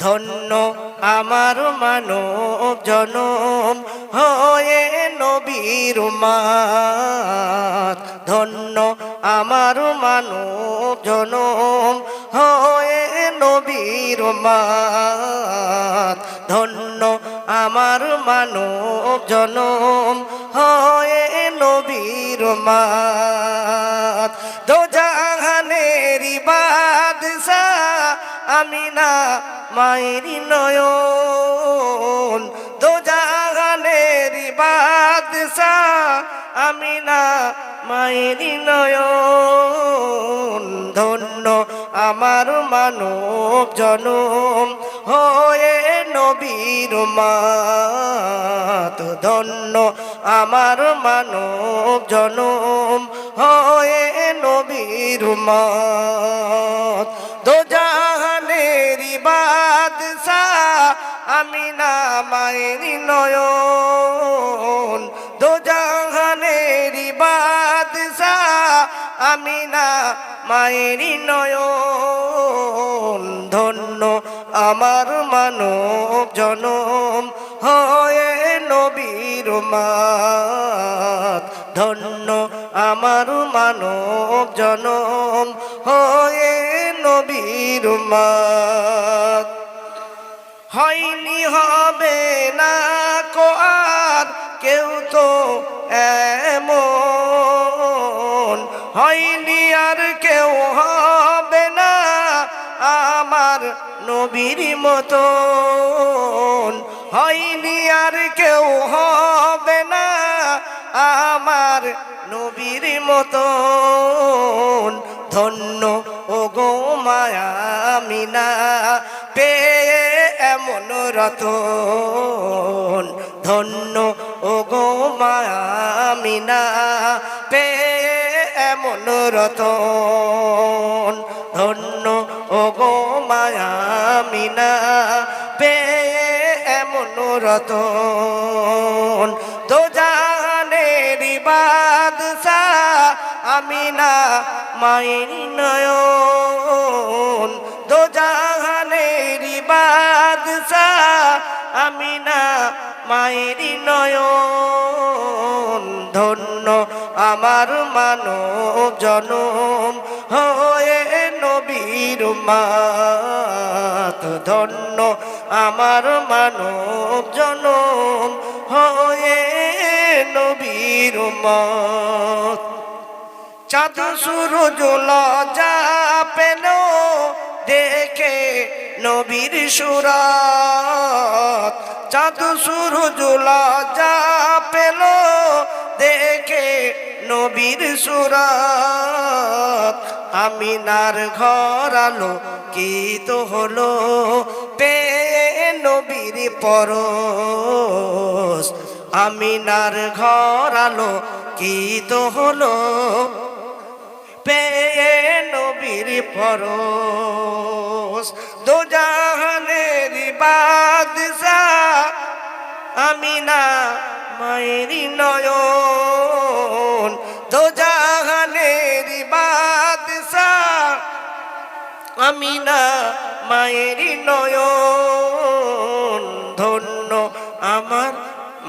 ধন্য আমার মানব জনম হয়ে নবীর মাত ধন্য আমার মানব জনম হয়ে নবীর মাত ধন্য আমার মানব জনম হয়ে নবীর মাত আমিনা মায়েরি নয়ন। দো জাহানেরি বাদশা আমিনা মায়েরি নয়ন। ধন্য আমার মানব জনম হয়ে নবীর মাত। ধন্য আমার মানব জনম হয়ে নবীর মাত। দো জাহানেরি বাদশা আমিনা মায়েরি নয়ন। দো জাহানেরি বাদশা আমিনা মায়েরি নয়ন। ধন্য আমার মানব জনম হয়ে নবীর মাত। ধন্য আমার মানব জনম হয়ে নবীর মাত। হয়নি হবে না কো আর কেউ তো এমন। হয়নি আর কেউ হবে না আমার নবীর মতন। হয়নি আর কেউ হবে না আমার নবীর মতন। ধন্য ও গো মায়ামিনা পেয়ে এমন রতন। ধন্য ও গো মায়ামিনা পে এমন রতন। ধন্য ও গো মায়ামিনা পে এমন রতন। দো জাহানেরি বাদশা আমিনা, মায়ের নয়ন। বাদশা আমিনা মায়ের নয়ন, ধন্য আমার মানব জনম। হয়ে নবীর মাত, ধন্য আমার মানব জনম। হয়ে নবীর মাত, চাঁদ সূরজ লজা নবীর সুরাত। চাঁদ সূরজ লজা পেল, দেখে নবীর সুরাত। আমিনার ঘর আলো কি তো হলো পে নবীর পরশ। আমিনার ঘর আলো কি তো হলো পেয়ে নবীর পরশ দো জাহানের বাদশা আমিনা মায়েরি নয়ন। দো জাহানের বাদশা আমিনা মায়েরি নয়ন। ধন্য আমার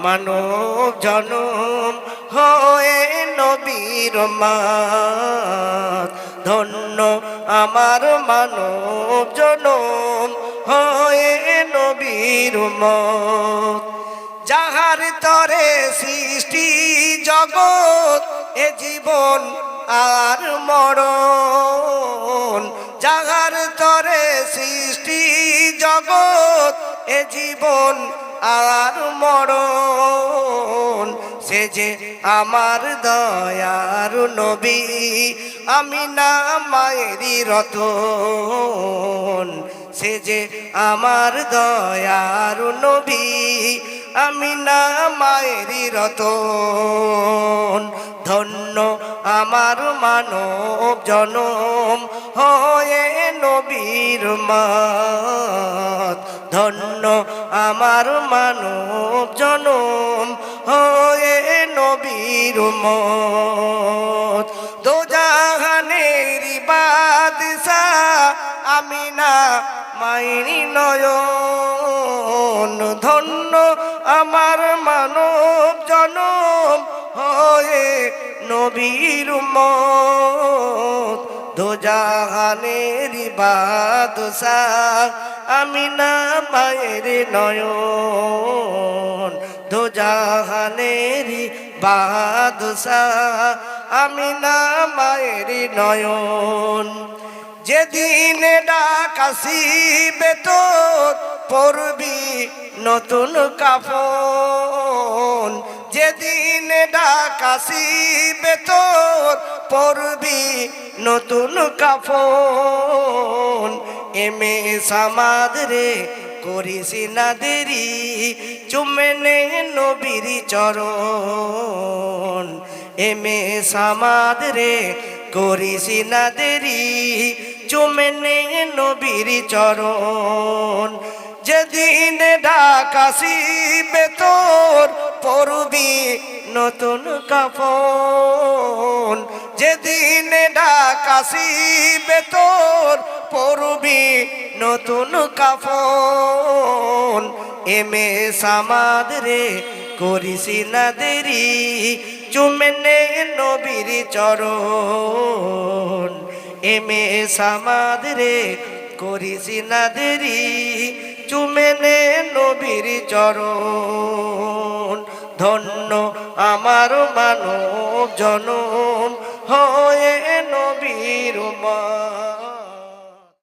মানব জনম। হয়ে নবীর মাত। ধন্য আমার মানব জনম হয়ে নবীর মত। যাহার তরে সৃষ্টি জগৎ, এ জীবন আর মরণ। যাহার তরে সৃষ্টি জগৎ, এ জীবন আর মরণ। সে যে আমার দয়ার নবী, আমি না মায়েরই রতন। সে যে আমার দয়ার নবী, আমি না মায়েরই রতন। ধন্য আমার মানব জনম হয়ে নবীর মাত। ধন্য আমার মানব জনম নবীর মত। দো জাহানের বাদশা আমিনা মাইনি নয়ন, ধন্য আমার মানব জনম হয়ে নবীর মত। দোজাহানের বাদশা আমি না মায়ের নয়ন দোজাহানের বাদশা আমি না মায়ের নয়ন। যেদিন ডাকাশিবে তোর, পড়বি নতুন কাফন। যেদিন ডাকাশিবে তোর, পড়বি নতুন কাফন। এমে সামাদ রে করিস না দেরি, চুমে নে নবীর চরণ। এমে সামাদ রে, করিস না দেরি, চুমে নে নবীর চরণ। যেদিন ডাকাশিবে তোর পড়বি নতুন কাফন যেদিন ডাকাশিবে তোর পড়বি নতুন কাফন এমে সামাদ রে করিস না দেরি, চুমেনে নবীর চরণ। এমে সামাদ রে করিস না দেরি নবীর চরণ। ধন্য আমার মানব জনম। হয়ে নবীর মা